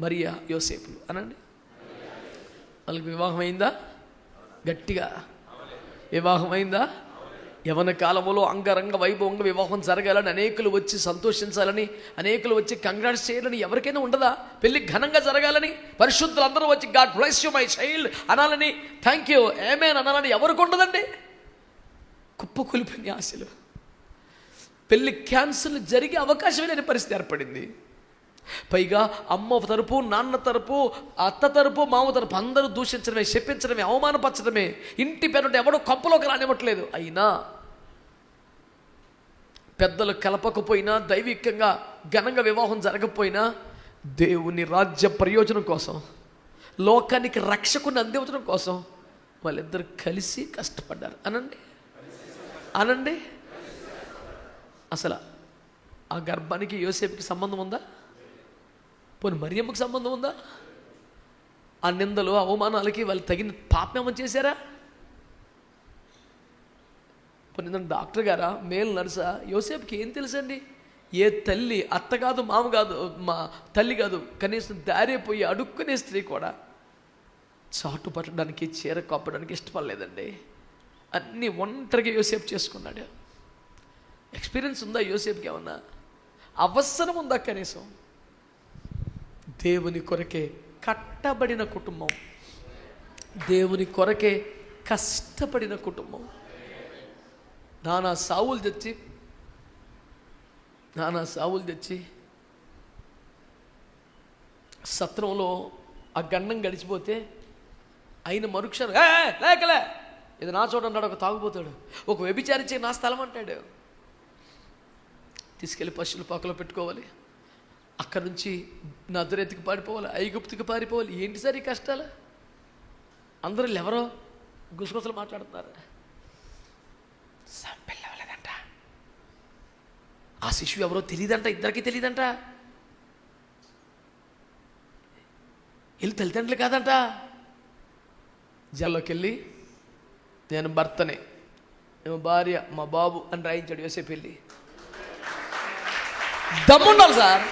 మరియా యోసేపులు అనండి. వాళ్ళకి వివాహం అయిందా గట్టిగా. వివాహం అయిందా యవన కాలంలో అంగరంగ వైభవంగా వివాహం జరగాలని అనేకులు వచ్చి సంతోషించాలని అనేకులు వచ్చి కంగ్రాట్స్ చేయాలని ఎవరికైనా ఉండదా? పెళ్ళి ఘనంగా జరగాలని పరిశుద్ధులు అందరూ వచ్చి God bless you my child అనాలని thank you amen అనాలని ఎవరికి ఉండదండి? కుప్ప ఆశలు. పెళ్ళి క్యాన్సిల్ జరిగే అవకాశమే లేని పరిస్థితి ఏర్పడింది. పైగా అమ్మ తరపు నాన్న తరపు అత్త తరపు మామ తరపు అందరూ దూషించడమే శపించడమే అవమానపరచడమే. ఇంటి పేరుంటే ఎవడో కప్పలోకి రానివ్వట్లేదు. అయినా పెద్దలు కలపకపోయినా దైవికంగా ఘనంగా వివాహం జరగకపోయినా దేవుని రాజ్య ప్రయోజనం కోసం లోకానికి రక్షకుని అందించడం కోసం వాళ్ళిద్దరు కలిసి కష్టపడ్డారు. అనండి? అనండి? అసలు ఆ గర్భానికి యోసేపుకి సంబంధం ఉందా? పోనీ మరియమ్మకు సంబంధం ఉందా? ఆ నిందలు అవమానాలకి వాళ్ళు తగిన పాపమేమో చేశారా? పోనీ డాక్టర్ గారా మేల్ నర్సా యోసేపుకి ఏం తెలుసండి? ఏ తల్లి అత్త కాదు మామ కాదు మా తల్లి కాదు కనీసం దారిపోయి అడుక్కునే స్త్రీ కూడా చాటు పట్టడానికి చీర కప్పడానికి ఇష్టపడలేదండి. అన్నీ ఒంటరిగా యోసేపు చేసుకున్నాడు. ఎక్స్పీరియన్స్ ఉందా యోసేపుకి ఏమన్నా? అవసరం ఉందా కనీసం? దేవుని కొరకే కట్టబడిన కుటుంబం. దేవుని కొరకే కష్టపడిన కుటుంబం. నానా సావులు తెచ్చి నానా సావులు తెచ్చి సత్రంలో ఆ గండం గడిచిపోతే అయిన మరుక్షణం "ఏ, లేకలే. ఇది నా చోట అన్నాడు ఒక తాగుపోతాడు ఒక వ్యభిచారించే నా స్థలం అంటాడు. తీసుకెళ్ళి పశువుల పాకలో పెట్టుకోవాలి. అక్కడ నుంచి నదురెత్తికి పారిపోవాలి ఐగుప్తికి పారిపోవాలి. ఏంటి సార్ ఈ కష్టాలు? అందరూ ఎవరో గుసగుసలు మాట్లాడుతున్నారు. సంపెళ్ళవలేదంట ఆ శిశువు ఎవరో తెలియదంట ఇద్దరికి తెలియదంట వీళ్ళు తల్లిదండ్రులు కాదంట. జల్లోకి వెళ్ళి నేను భర్తనే ఏమో భార్య మా బాబు అని రాయించాడు యోసేపు వెళ్ళి. దమ్ముండాలి సార్.